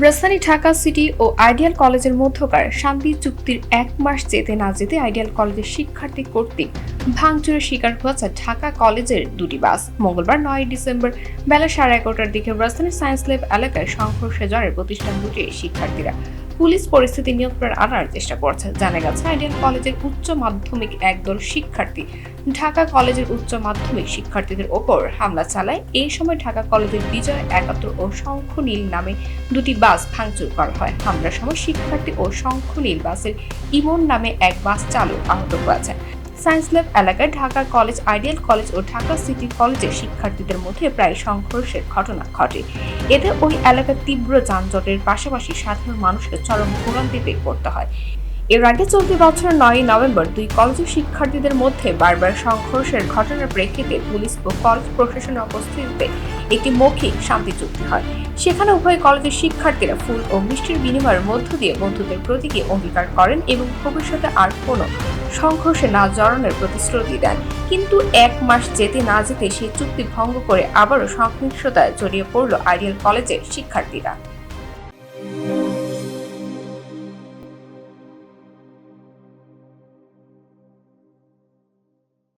রাজধানী ঢাকা সিটি ও আইডিয়াল কলেজের মধ্যকার শান্তি চুক্তির এক মাস যেতে না যেতে আইডিয়াল কলেজের শিক্ষার্থী কর্তৃক ভাঙচুরের শিকার হয়েছে ঢাকা কলেজের দুটি বাস। মঙ্গলবার নয় ডিসেম্বর বেলা সাড়ে এগারোটার দিকে রাজধানীর সায়েন্স ল্যাব এলাকায় সংঘর্ষে জড়ে প্রতিষ্ঠান দুটির শিক্ষার্থীরা। পুলিশ পরিস্থিতি নিয়ন্ত্রণে আনার চেষ্টা করছে। জানা গেছে আইডিয়াল কলেজের উচ্চ মাধ্যমিক একদল শিক্ষার্থী ঢাকা কলেজের উচ্চ মাধ্যমিক শিক্ষার্থীদের ওপর হামলা চালায়। এই সময় ঢাকা কলেজের বিজয় একাত্তর ও শঙ্খ নীল নামে দুটি বাস ভাঙচুর করা হয়। হামলার সময় শিক্ষার্থী ও শঙ্খ নীল বাসের ইমন নামে এক বাস চালু আহত হয়েছে সায়েন্স ল্যাব এলাকায় ঢাকা কলেজ, আইডিয়াল কলেজ ও ঢাকা সিটি কলেজের শিক্ষার্থীদের মধ্যে প্রায় সংঘর্ষের ঘটনা ঘটে। এতে ওই এলাকার তীব্র যানজটের পাশাপাশি সাধারণ মানুষকে চরম ভোগান্তিতে পড়তে হয়। এর আগে চলতি বছরের নয় নভেম্বর দুই কলেজের শিক্ষার্থীদের মধ্যে বারবার সংঘর্ষের ঘটনার প্রেক্ষিতে পুলিশ ও কলেজ প্রশাসনের উপস্থিতিতে একটি মৌখিক শান্তি চুক্তি হয়। সেখানে উভয় কলেজের শিক্ষার্থীরা ফুল ও মিষ্টির বিনিময়ের মধ্য দিয়ে বন্ধুত্বের প্রতীকে অঙ্গীকার করেন এবং ভবিষ্যতে আর কোনো সংঘর্ষে না জড়ানোর প্রতিশ্রুতি দেন। কিন্তু এক মাস যেতে না যেতে সেই চুক্তি ভঙ্গ করে আবারও সহিংসতায় জড়িয়ে পড়ল আইডিয়াল কলেজের শিক্ষার্থীরা।